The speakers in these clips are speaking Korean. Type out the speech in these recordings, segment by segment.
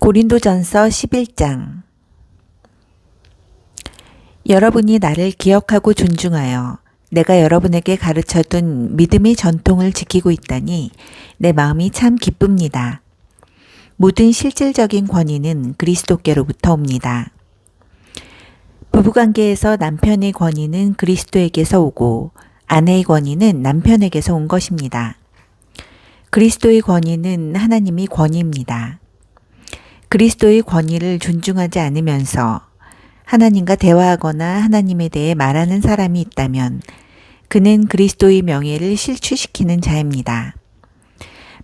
고린도전서 11장 여러분이 나를 기억하고 존중하여 내가 여러분에게 가르쳐둔 믿음의 전통을 지키고 있다니 내 마음이 참 기쁩니다. 모든 실질적인 권위는 그리스도께로부터 옵니다. 부부관계에서 남편의 권위는 그리스도에게서 오고 아내의 권위는 남편에게서 온 것입니다. 그리스도의 권위는 하나님이 권위입니다. 그리스도의 권위를 존중하지 않으면서 하나님과 대화하거나 하나님에 대해 말하는 사람이 있다면 그는 그리스도의 명예를 실추시키는 자입니다.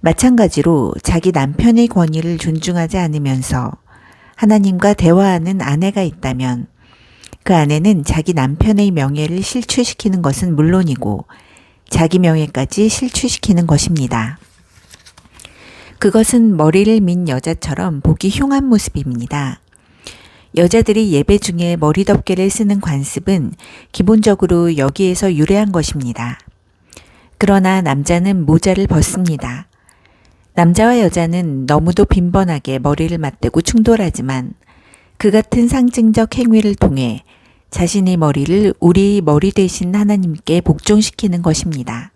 마찬가지로 자기 남편의 권위를 존중하지 않으면서 하나님과 대화하는 아내가 있다면 그 아내는 자기 남편의 명예를 실추시키는 것은 물론이고 자기 명예까지 실추시키는 것입니다. 그것은 머리를 민 여자처럼 보기 흉한 모습입니다. 여자들이 예배 중에 머리 덮개를 쓰는 관습은 기본적으로 여기에서 유래한 것입니다. 그러나 남자는 모자를 벗습니다. 남자와 여자는 너무도 빈번하게 머리를 맞대고 충돌하지만 그 같은 상징적 행위를 통해 자신의 머리를 우리 머리 대신 하나님께 복종시키는 것입니다.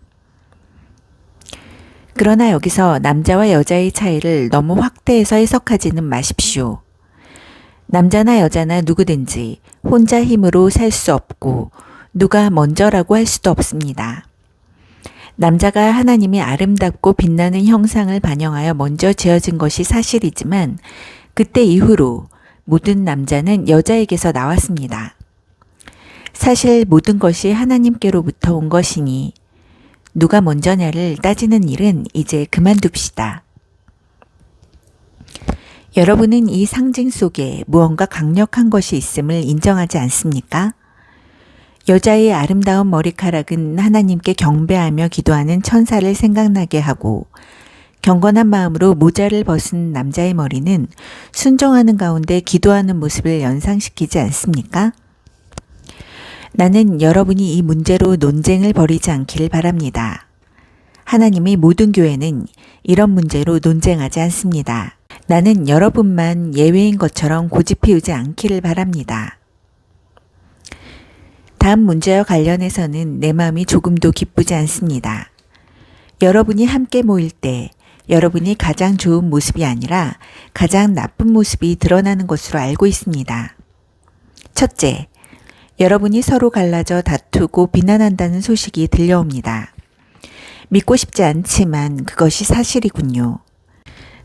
그러나 여기서 남자와 여자의 차이를 너무 확대해서 해석하지는 마십시오. 남자나 여자나 누구든지 혼자 힘으로 살 수 없고 누가 먼저라고 할 수도 없습니다. 남자가 하나님이 아름답고 빛나는 형상을 반영하여 먼저 지어진 것이 사실이지만 그때 이후로 모든 남자는 여자에게서 나왔습니다. 사실 모든 것이 하나님께로부터 온 것이니 누가 먼저냐를 따지는 일은 이제 그만둡시다. 여러분은 이 상징 속에 무언가 강력한 것이 있음을 인정하지 않습니까? 여자의 아름다운 머리카락은 하나님께 경배하며 기도하는 천사를 생각나게 하고 경건한 마음으로 모자를 벗은 남자의 머리는 순종하는 가운데 기도하는 모습을 연상시키지 않습니까? 나는 여러분이 이 문제로 논쟁을 벌이지 않기를 바랍니다. 하나님의 모든 교회는 이런 문제로 논쟁하지 않습니다. 나는 여러분만 예외인 것처럼 고집피우지 않기를 바랍니다. 다음 문제와 관련해서는 내 마음이 조금도 기쁘지 않습니다. 여러분이 함께 모일 때 여러분이 가장 좋은 모습이 아니라 가장 나쁜 모습이 드러나는 것으로 알고 있습니다. 첫째, 여러분이 서로 갈라져 다투고 비난한다는 소식이 들려옵니다. 믿고 싶지 않지만 그것이 사실이군요.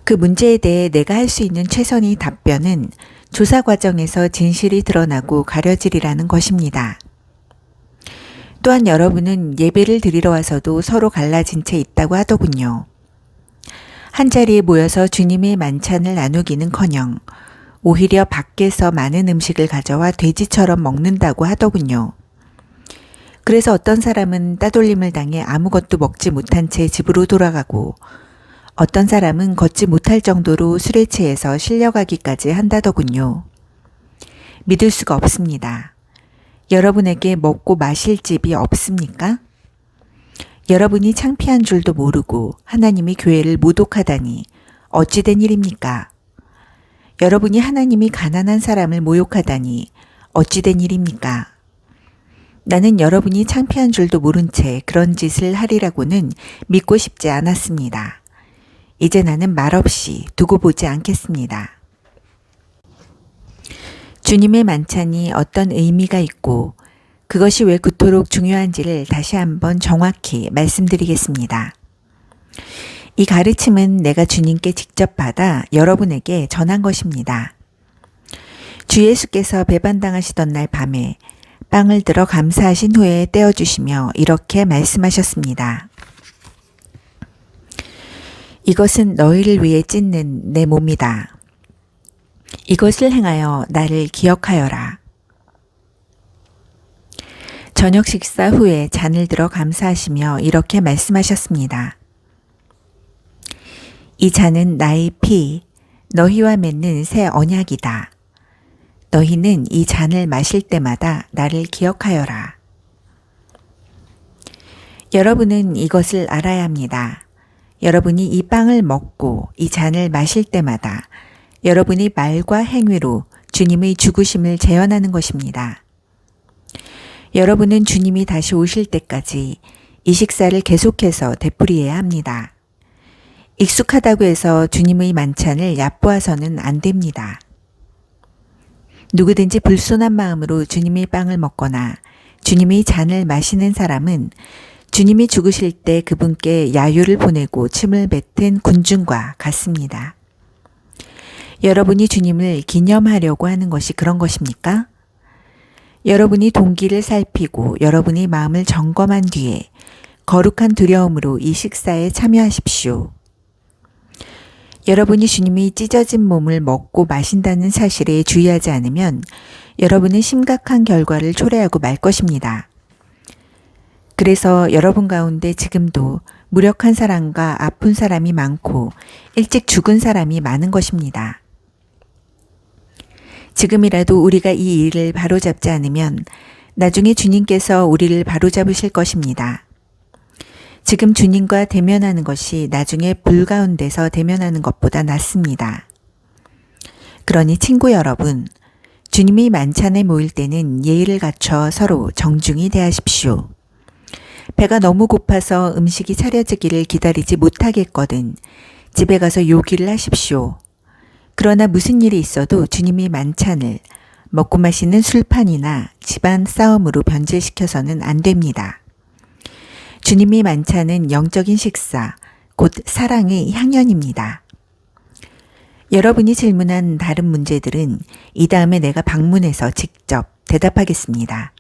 그 문제에 대해 내가 할 수 있는 최선의 답변은 조사 과정에서 진실이 드러나고 가려지리라는 것입니다. 또한 여러분은 예배를 드리러 와서도 서로 갈라진 채 있다고 하더군요. 한 자리에 모여서 주님의 만찬을 나누기는 커녕 오히려 밖에서 많은 음식을 가져와 돼지처럼 먹는다고 하더군요. 그래서 어떤 사람은 따돌림을 당해 아무것도 먹지 못한 채 집으로 돌아가고 어떤 사람은 걷지 못할 정도로 술에 취해서 실려가기까지 한다더군요. 믿을 수가 없습니다. 여러분에게 먹고 마실 집이 없습니까? 여러분이 창피한 줄도 모르고 하나님이 교회를 모독하다니 어찌된 일입니까? 여러분이 하나님이 가난한 사람을 모욕하다니 어찌된 일입니까? 나는 여러분이 창피한 줄도 모른 채 그런 짓을 하리라고는 믿고 싶지 않았습니다. 이제 나는 말없이 두고 보지 않겠습니다. 주님의 만찬이 어떤 의미가 있고 그것이 왜 그토록 중요한지를 다시 한번 정확히 말씀드리겠습니다. 이 가르침은 내가 주님께 직접 받아 여러분에게 전한 것입니다. 주 예수께서 배반당하시던 날 밤에 빵을 들어 감사하신 후에 떼어주시며 이렇게 말씀하셨습니다. 이것은 너희를 위해 찢는 내 몸이다. 이것을 행하여 나를 기억하여라. 저녁 식사 후에 잔을 들어 감사하시며 이렇게 말씀하셨습니다. 이 잔은 나의 피, 너희와 맺는 새 언약이다. 너희는 이 잔을 마실 때마다 나를 기억하여라. 여러분은 이것을 알아야 합니다. 여러분이 이 빵을 먹고 이 잔을 마실 때마다 여러분이 말과 행위로 주님의 죽으심을 재현하는 것입니다. 여러분은 주님이 다시 오실 때까지 이 식사를 계속해서 되풀이해야 합니다. 익숙하다고 해서 주님의 만찬을 얕보아서는 안 됩니다. 누구든지 불손한 마음으로 주님의 빵을 먹거나 주님의 잔을 마시는 사람은 주님이 죽으실 때 그분께 야유를 보내고 침을 뱉은 군중과 같습니다. 여러분이 주님을 기념하려고 하는 것이 그런 것입니까? 여러분이 동기를 살피고 여러분의 마음을 점검한 뒤에 거룩한 두려움으로 이 식사에 참여하십시오. 여러분이 주님이 찢어진 몸을 먹고 마신다는 사실에 주의하지 않으면 여러분은 심각한 결과를 초래하고 말 것입니다. 그래서 여러분 가운데 지금도 무력한 사람과 아픈 사람이 많고 일찍 죽은 사람이 많은 것입니다. 지금이라도 우리가 이 일을 바로잡지 않으면 나중에 주님께서 우리를 바로잡으실 것입니다. 지금 주님과 대면하는 것이 나중에 불 가운데서 대면하는 것보다 낫습니다. 그러니 친구 여러분, 주님이 만찬에 모일 때는 예의를 갖춰 서로 정중히 대하십시오. 배가 너무 고파서 음식이 차려지기를 기다리지 못하겠거든 집에 가서 요기를 하십시오. 그러나 무슨 일이 있어도 주님이 만찬을 먹고 마시는 술판이나 집안 싸움으로 변질시켜서는 안 됩니다. 주님이 만찬은 영적인 식사, 곧 사랑의 향연입니다. 여러분이 질문한 다른 문제들은 이 다음에 내가 방문해서 직접 대답하겠습니다.